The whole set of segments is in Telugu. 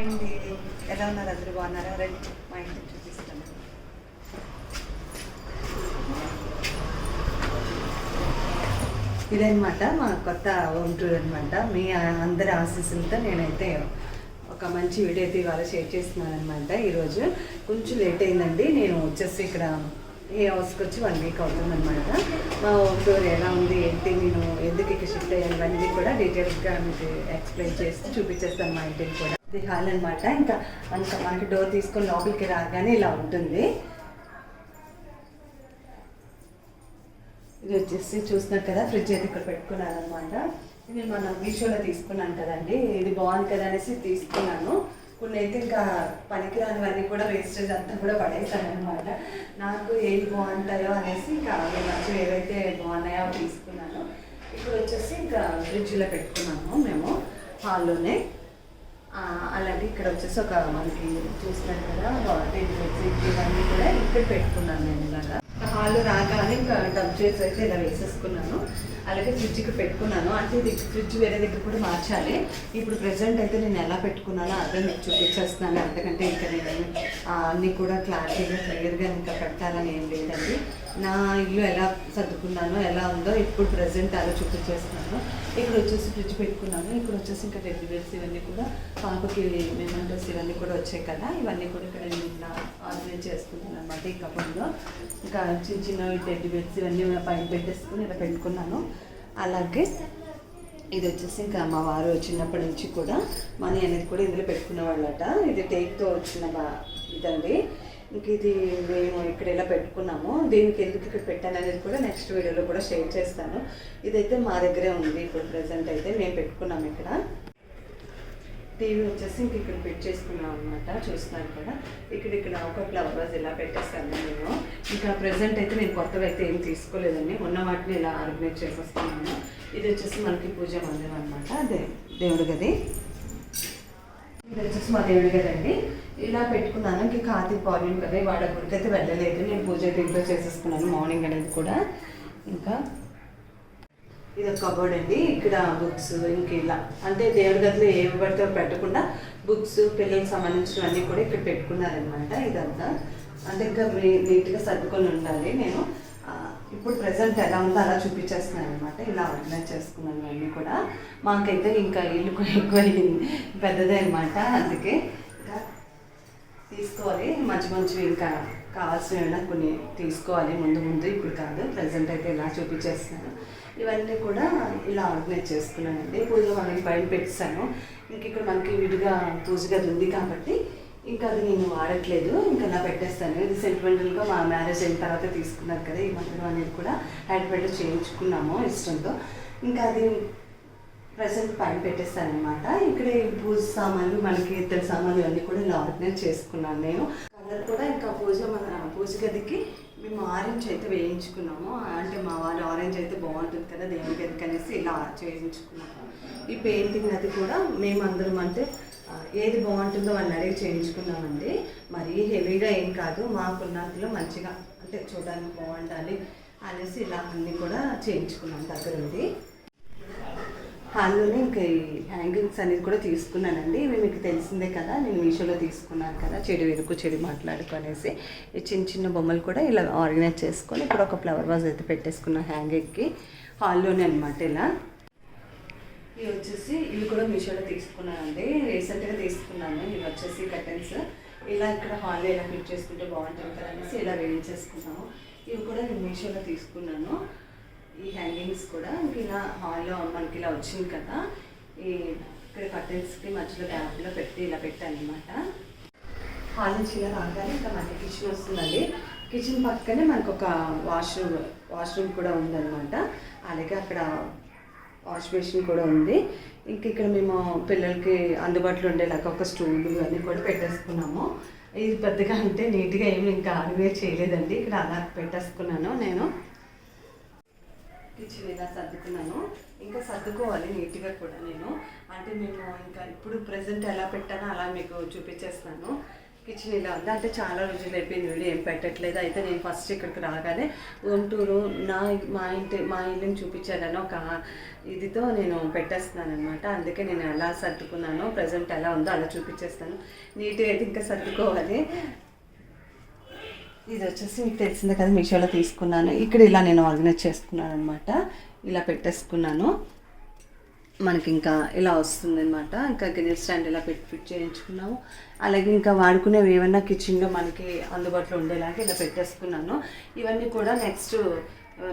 అండి ఎలా ఉన్నారు అందరూ బాగున్నారా రండి మా ఇంటికి చూపిస్తాను ఇదనమాట మా కొత్త హోమ్ టూర్ అనమాట మీ అందరి ఆశీస్సులతో నేనైతే ఒక మంచి వీడియో అయితే ఇవాళ షేర్ చేస్తున్నాను అనమాట ఈరోజు కొంచెం లేట్ అయిందండి. నేను వచ్చేసి ఇక్కడ ఈ హౌస్కి వచ్చి వన్ వీక్ అవుతుందన్నమాట. మా హోమ్ టూర్ ఎలా ఉంది ఏంటి నేను ఎందుకు ఇక్కడ షిఫ్ట్ అయ్యాను ఇవన్నీ కూడా డీటెయిల్గా మీకు ఎక్స్ప్లెయిన్ చేసి చూపించేస్తాను మా ఇంటిని కూడా. ఇది హాల్ అనమాట ఇంకా మనకి మనకి డోర్ తీసుకొని లోపలికి రాగానే ఇలా ఉంటుంది. ఇది వచ్చేసి చూస్తున్నారు కదా ఫ్రిడ్జ్ అయితే ఇక్కడ పెట్టుకున్నాను అనమాట ఇది మనం మీషోలో తీసుకున్నాను కదండి. ఇది బాగుంది కదా అనేసి తీసుకున్నాను. కొన్ని అయితే ఇంకా పనికిరానివన్నీ కూడా వేస్టేజ్ అంతా కూడా పడేసాను అనమాట నాకు ఏది బాగుంటాయో అనేసి ఇంకా అవి మంచి ఏవైతే బాగున్నాయో తీసుకున్నాను. ఇప్పుడు వచ్చేసి ఇంకా ఫ్రిడ్జ్లో పెట్టుకున్నాము మేము హాల్లోనే. అలాగే ఇక్కడ వచ్చేసి ఒక మనకి చూస్తున్నారు కదా వాటర్ ఇవన్నీ కూడా ఇక్కడ పెట్టుకున్నాను నేను ఇలాగా. హాల్ రాగానే ఇంకా డబ్ చేసి అయితే ఇలా వేసేసుకున్నాను. అలాగే ఫ్రిడ్జ్కి పెట్టుకున్నాను. అంటే ఇది ఫ్రిడ్జ్ వేరే దగ్గర కూడా మార్చాలి. ఇప్పుడు ప్రెసెంట్ అయితే నేను ఎలా పెట్టుకున్నానో అదే మీకు చూపించేస్తున్నాను. ఎందుకంటే ఇంకా నేను అన్నీ కూడా క్లారిటీగా క్లియర్గా ఇంకా పెట్టాలని ఏం లేదండి. నా ఇల్లు ఎలా సర్దుకున్నానో ఎలా ఉందో ఇప్పుడు ప్రజెంట్ అలా చూపించేస్తున్నాను. ఇక్కడ వచ్చేసి ఫ్రిడ్జ్ పెట్టుకున్నాను. ఇక్కడ వచ్చేసి ఇంకా టెడ్డి ఇవన్నీ కూడా పాపకి మెమెంటోస్ ఇవన్నీ కూడా వచ్చాయి కదా. ఇవన్నీ కూడా ఇక్కడ నేను ఇలా ఆర్గనైజ్ చేసుకుంటున్నాను అనమాట ఈ కపంలో ఇంకా చిన్న చిన్న టెడ్డి ఇవన్నీ పైన పెట్టేసుకుని ఇలా పెట్టుకున్నాను. అలాగే ఇది వచ్చేసి ఇంకా మా వారు చిన్నప్పటి నుంచి కూడా మనీ అనేది కూడా ఇందులో పెట్టుకునే వాళ్ళట ఇది టేక్తో వచ్చిన బా ఇదండి. ఇంక ఇది మేము ఇక్కడ ఇలా పెట్టుకున్నాము దీనికి ఎందుకు ఇక్కడ పెట్టాను అనేది కూడా నెక్స్ట్ వీడియోలో కూడా షేర్ చేస్తాను. ఇదైతే మా దగ్గరే ఉంది ఇప్పుడు ప్రజెంట్ అయితే మేము పెట్టుకున్నాము ఇక్కడ. టీవీ వచ్చేసి ఇంక ఇక్కడ పెట్టి చేసుకున్నాం అనమాట చూస్తున్నారు కదా. ఇక్కడ ఇక్కడ ఒక ఫ్లవర్ వాజ్ ఇలా పెట్టేస్తాను నేను. ఇంకా ప్రెసెంట్ అయితే నేను కొత్తగా అయితే ఏం తీసుకోలేదండి. ఉన్న వాటిని ఇలా ఆర్గనైజ్ చేసేస్తున్నాను ఇది వచ్చేసి మనకి పూజ మందిరం అనమాట అదే దేవుడి గది. ఇది వచ్చేసి మా దేవుడి కదండి ఇలా పెట్టుకున్నాను. ఇంక కార్తీక పౌర్ణమి కదా వాడ గుడికి అయితే వెళ్ళలేదు. నేను పూజ అయితే ఇంట్లో చేసేసుకున్నాను మార్నింగ్ అనేది కూడా. ఇంకా ఇది ఒక కబోర్డ్ అండి. ఇక్కడ బుక్స్ ఇంక ఇలా. అంటే దేవుడి గదిలో ఏమి పడితే పెట్టకుండా బుక్స్ పిల్లలకు సంబంధించినవన్నీ కూడా ఇక్కడ పెట్టుకున్నారనమాట ఇదంతా. అంటే ఇంకా నీట్గా సర్దుకొని ఉండాలి నేను. ఇప్పుడు ప్రజెంట్ ఎలా ఉందో అలా చూపించేస్తున్నాను అనమాట ఇలా ఆర్గనైజ్ చేసుకున్నాను అన్నీ కూడా. మాకైతే ఇంకా ఇల్లు కూడా ఎక్కువ పెద్దదే అనమాట అందుకే తీసుకోవాలి. మంచి మంచివి ఇంకా కావాల్సినవి ఏమైనా కొన్ని తీసుకోవాలి. ముందు ముందు ఇప్పుడు కాదు. ప్రజెంట్ అయితే ఇలా చూపించేస్తున్నాను. ఇవన్నీ కూడా ఇలా ఆర్గనైజ్ చేసుకున్నానండి. పూజ మనకి బయట పెట్టేశాను. ఇంక ఇక్కడ మనకి విడిగా పూజ గది ఉంది కాబట్టి ఇంకా అది నేను వాడట్లేదు. ఇంకా అలా పెట్టేస్తాను. ఇది సెంటిమెంటల్గా మా మ్యారేజ్ అయిన తర్వాత తీసుకున్నారు కదా ఈ మందిరం అనేది కూడా హైదరాబాద్లో చేయించుకున్నాము ఇష్టంతో. ఇంకా అది ప్రజెంట్ పైన పెట్టేస్తాను అనమాట ఇక్కడ ఈ పూజ సామాన్లు మనకి ఇద్దరు సామాన్లు అన్నీ కూడా ఇలా ఆర్గనైజ్ చేసుకున్నాను నేను. కలర్ కూడా ఇంకా పూజ మన పూజ గదికి మేము ఆరెంజ్ అయితే వేయించుకున్నాము. అంటే మా వాళ్ళు ఆరెంజ్ అయితే బాగుంటుంది కదా దేవుని గదికి అనేసి ఇలా చేయించుకున్నాము. ఈ పెయింటింగ్ అది కూడా మేము అందరం అంటే ఏది బాగుంటుందో వాళ్ళని అడిగి చేయించుకున్నామండి. మరీ హెవీగా ఏం కాదు మాకున్నంతలో మంచిగా అంటే చూడడానికి బాగుండాలి అనేసి ఇలా అన్నీ కూడా చేయించుకున్నాం దగ్గరుండి. హాల్లోనే ఇంకా ఈ హ్యాంగింగ్స్ అనేది కూడా తీసుకున్నానండి. ఇవి మీకు తెలిసిందే కదా నేను మీషోలో తీసుకున్నాను కదా చెడు వెనుకు చెడు మాట్లాడుకునేసి ఈ చిన్న చిన్న బొమ్మలు కూడా ఇలా ఆర్గనైజ్ చేసుకొని ఇప్పుడు ఒక ఫ్లవర్ వాజ్ అయితే పెట్టేసుకున్న హ్యాంగింగ్కి హాల్లోనే అనమాట ఇలా. ఇవి వచ్చేసి ఇవి కూడా మీషోలో తీసుకున్నానండి. రీసెంట్గా తీసుకున్నాను. ఇవి వచ్చేసి కర్టెన్స్. ఇలా ఇక్కడ హాల్లో ఇలా ఫిట్ చేసుకుంటే బాగుంటుంది కదా అనేసి ఇలా వేయించేసుకున్నాము ఇవి కూడా నేను మీషోలో తీసుకున్నాను. ఈ కర్టెన్స్ కూడా ఇంక ఇలా హాల్లో మనకి ఇలా వచ్చింది కదా. ఈ ఇక్కడ కర్టెన్స్కి మధ్యలో గ్యాప్లో పెట్టి ఇలా పెట్టాను అనమాట హాల్ నుంచి ఇలా రాగానే ఇంకా మనకి కిచెన్ వస్తుందండి. కిచెన్ పక్కనే మనకు ఒక వాష్రూమ్ వాష్రూమ్ కూడా ఉందన్నమాట. అలాగే అక్కడ వాష్ బేసిన్ కూడా ఉంది. ఇంక ఇక్కడ మేము పిల్లలకి అందుబాటులో ఉండేలాగా ఒక స్టూల్ అన్నీ కూడా పెట్టేసుకున్నాము. ఇది పెద్దగా అంటే నీట్గా ఏమి ఇంకా ఆర్గనైజ్ చేయలేదండి. ఇక్కడ అలా పెట్టేసుకున్నాను నేను. కిచెన్ ఇలా సర్దుకున్నాను. ఇంకా సర్దుకోవాలి నీట్గా కూడా నేను. అంటే మేము ఇంకా ఇప్పుడు ప్రజెంట్ ఎలా పెట్టానో అలా మీకు చూపించేస్తాను. కిచెన్ ఇలా ఉంది అంటే చాలా రోజులు అయిపోయింది వీళ్ళు ఏం పెట్టట్లేదు. అయితే నేను ఫస్ట్ ఇక్కడికి రాగానే గుంటూరు నా మా ఇంటి మా ఇల్లుని చూపించాలని ఒక ఇదితో నేను పెట్టేస్తున్నాను అనమాట అందుకే నేను ఎలా సర్దుకున్నానో ప్రజెంట్ ఎలా ఉందో అలా చూపించేస్తాను. నీట్గా అయితే ఇంకా సర్దుకోవాలి. ఇది వచ్చేసి మీకు తెలిసిందే కదా మీషోలో తీసుకున్నాను. ఇక్కడ ఇలా నేను ఆర్గనైజ్ చేసుకున్నాను అనమాట ఇలా పెట్టేసుకున్నాను. మనకి ఇంకా ఇలా వస్తుంది అనమాట ఇంకా గిన్నె స్టాండ్ ఇలా పెట్టి ఫిట్ చేయించుకున్నాము. అలాగే ఇంకా వాడుకునేవి ఏమన్నా కిచెన్లో మనకి అందుబాటులో ఉండేలాగా ఇలా పెట్టేసుకున్నాను. ఇవన్నీ కూడా నెక్స్ట్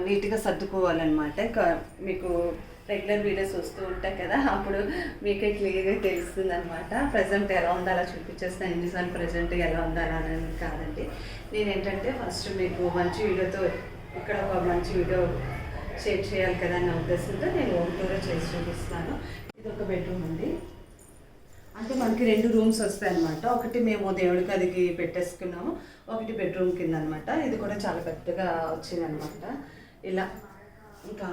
నీట్గా సర్దుకోవాలన్నమాట. ఇంకా మీకు రెగ్యులర్ వీడియోస్ వస్తూ ఉంటాయి కదా అప్పుడు మీకే క్లియర్గా తెలుస్తుంది అనమాట ప్రజెంట్ ఎలా ఉందో అలా చూపించేస్తాను ఎన్నిసార్లు ప్రజెంట్ ఎలా ఉండాలా అని కాదండి. నేను ఏంటంటే ఫస్ట్ మీకు మంచి వీడియోతో ఇక్కడ ఒక మంచి వీడియో షేర్ చేయాలి కదా అనే ఉద్దేశంతో నేను హోమ్ టూర్ చేసి చూపిస్తాను. ఇది ఒక బెడ్రూమ్ అండి. అంటే మనకి రెండు రూమ్స్ వస్తాయి అనమాట ఒకటి మేము దేవుడి గదికి పెట్టేసుకున్నాము ఒకటి బెడ్రూమ్ కింద అనమాట ఇది కూడా చాలా పెద్దగా వచ్చింది అనమాట ఇలా ఇంకా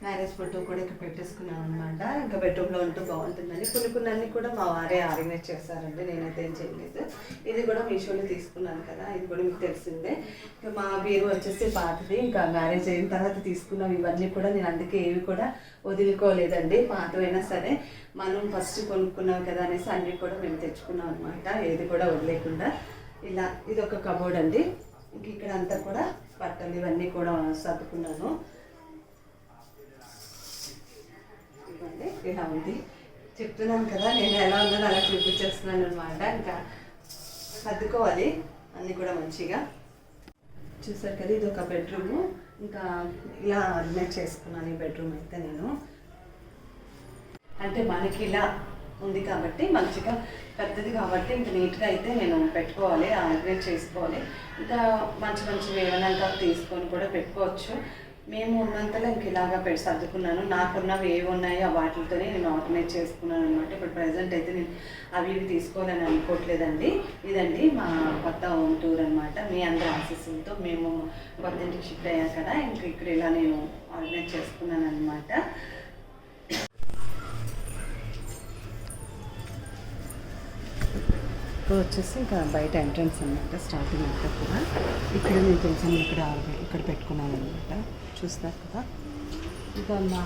మ్యారేజ్ ఫోటో కూడా ఇక్కడ పెట్టేసుకున్నాను అనమాట ఇంకా బెడ్రూమ్లో ఉంటూ బాగుంటుందని. కొన్ని కొన్ని కూడా మా వారే ఆర్గనైజ్ చేస్తారండి. నేనైతే ఏం చేయలేదు. ఇది కూడా మీషోలో తీసుకున్నాను కదా. ఇది కూడా మీకు తెలిసిందే. ఇంకా మా బీరు వచ్చేసి పాతది. ఇంకా మ్యారేజ్ అయిన తర్వాత తీసుకున్నాం. ఇవన్నీ కూడా నేను అందుకే ఏవి కూడా వదులుకోలేదండి. పాతవైనా సరే మనం ఫస్ట్ కొనుక్కున్నాం కదా అనేసి అన్నీ కూడా మేము తెచ్చుకున్నాం అనమాట ఏది కూడా వదిలేకుండా. ఇలా ఇది ఒక కబోర్డ్ అండి. ఇంక ఇక్కడ అంతా కూడా బట్టలు ఇవన్నీ కూడా సర్దుకున్నాను. ఇవ్వండి ఇలా ఉంది. చెప్తున్నాను కదా నేను ఎలా ఉందో అలా చూపించేస్తున్నాను అనమాట ఇంకా సర్దుకోవాలి అన్నీ కూడా మంచిగా. చూసారు కదా ఇది ఒక బెడ్రూమ్. ఇంకా ఇలా అర్మేట్ చేసుకున్నాను ఈ బెడ్రూమ్ అయితే నేను. అంటే మనకి ఇలా ఉంది కాబట్టి మంచిగా పెద్దది కాబట్టి ఇంక నీట్గా అయితే నేను పెట్టుకోవాలి ఆర్గనైజ్ చేసుకోవాలి. ఇంకా మంచి మంచి ఏమైనా తీసుకొని కూడా పెట్టుకోవచ్చు. మేము ఉన్నంతలో ఇంక ఇలాగా పెట్టి సర్దుకున్నాను. నాకున్నవి ఏవి ఉన్నాయో వాటితోనే నేను ఆర్గనైజ్ చేసుకున్నాను అనమాట ఇప్పుడు ప్రజెంట్ అయితే నేను అవి ఇవి తీసుకోవాలని అనుకోవట్లేదండి. ఇదండి మా కొత్త హోమ్ టూర్ అనమాట మీ అందరి ఆశీస్సులతో మేము కొత్త ఇంటికి షిఫ్ట్ అయ్యాం కదా ఇంక ఇక్కడ ఇలా నేను ఆర్గనైజ్ చేసుకున్నాను అనమాట ఇక్కడ వచ్చేసి ఇంకా బయట ఎంట్రన్స్ అనమాట స్టార్టింగ్ అంతా కూడా. ఇక్కడ నేను తెలిసిన ఇక్కడ ఇక్కడ పెట్టుకున్నాను అనమాట చూస్తారు కదా? ఇంకా మా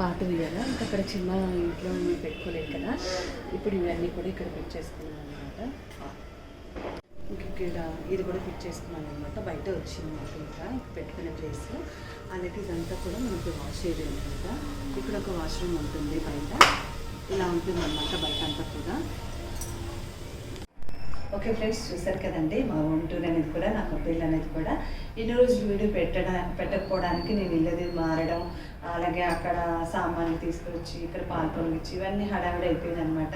పాట ఉయ్యాల ఇంకా అక్కడ చిన్న ఇంట్లో మేము పెట్టుకోలేదు కదా? ఇప్పుడు ఇవన్నీ కూడా ఇక్కడ ఫిట్ చేసుకున్నాను అనమాట ఇంకా ఇక్కడ ఇది కూడా ఫిట్ చేసుకున్నాను అనమాట బయట వచ్చింది మాకు ఇంకా పెట్టుకునే ప్లేస్ అలాగే ఇదంతా కూడా మనకి వాష్ ఏరియా అనమాట ఇక్కడ ఒక వాష్రూమ్ ఉంటుంది బయట. ఇలా ఉంటుంది అనమాట బయట అంతా కూడా. ఓకే ఫ్రెండ్స్ చూసారు కదండి మా హోమ్ అనేది కూడా నా మొబైల్ అనేది కూడా. ఇన్ని రోజులు వీడియో పెట్టడా పెట్టకపోవడానికి నేను ఇల్లది మారడం అలాగే అక్కడ సామాన్లు తీసుకొచ్చి ఇక్కడ పాలు పొంగిచ్చి ఇవన్నీ హడావిడి అయిపోయింది అనమాట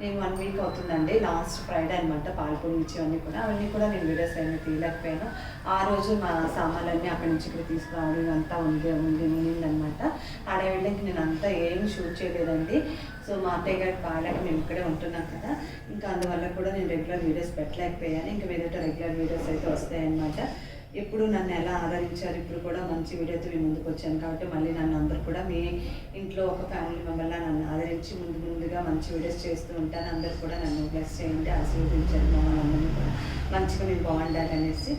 నేను వన్ వీక్ అవుతుందండి లాస్ట్ ఫ్రైడే అనమాట పాలు పొంగిచ్చి ఇవన్నీ కూడా. అవన్నీ కూడా నేను వీడియోస్ అయినా తీయలేకపోయాను. ఆ రోజు మా సామాన్లన్నీ అక్కడి నుంచి ఇక్కడ తీసుకురావడం అంతా ఉంది ఉంది ఉండిందనమాట ఆడవిళ్ళకి నేను అంతా ఏం షూట్ చేయలేదండి. సో మా అత్తయ్య గారికి బాగాలేక మేము ఇక్కడే ఉంటున్నాం కదా. ఇంకా అందువల్ల కూడా నేను రెగ్యులర్ వీడియోస్ పెట్టలేకపోయాను. ఇంకా మీదట రెగ్యులర్ వీడియోస్ అయితే వస్తాయన్నమాట. ఎప్పుడు నన్ను ఎలా ఆదరించారు ఇప్పుడు కూడా మంచి వీడియోతో మీ ముందుకు వచ్చాను కాబట్టి మళ్ళీ నన్ను అందరూ కూడా మీ ఇంట్లో ఒక ఫ్యామిలీ మెంబర్లా నన్ను ఆదరించి ముందు ముందుగా మంచి వీడియోస్ చేస్తూ ఉంటాను. అందరూ కూడా నన్ను బ్లెస్ చేయండి ఆశీర్వదించండి మమ్మల్ని కూడా. మంచిగా నేను బాగుండాలి అనేసి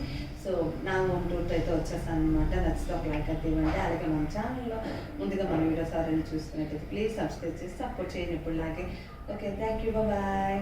సో నా హోమ్ టూర్ అయితే వచ్చేస్తాను అనమాట నచ్చితే ఒక లైక్ అయితే ఇవ్వండి అలాగే మన ఛానల్లో ముందుగా మన వీడియోస్ ఎవరైనా చూసుకున్నట్టయితే ప్లీజ్ సబ్స్క్రైబ్ చేసి సపోర్ట్ చేయండి ఇప్పుడు లాగే. Okay thank you bye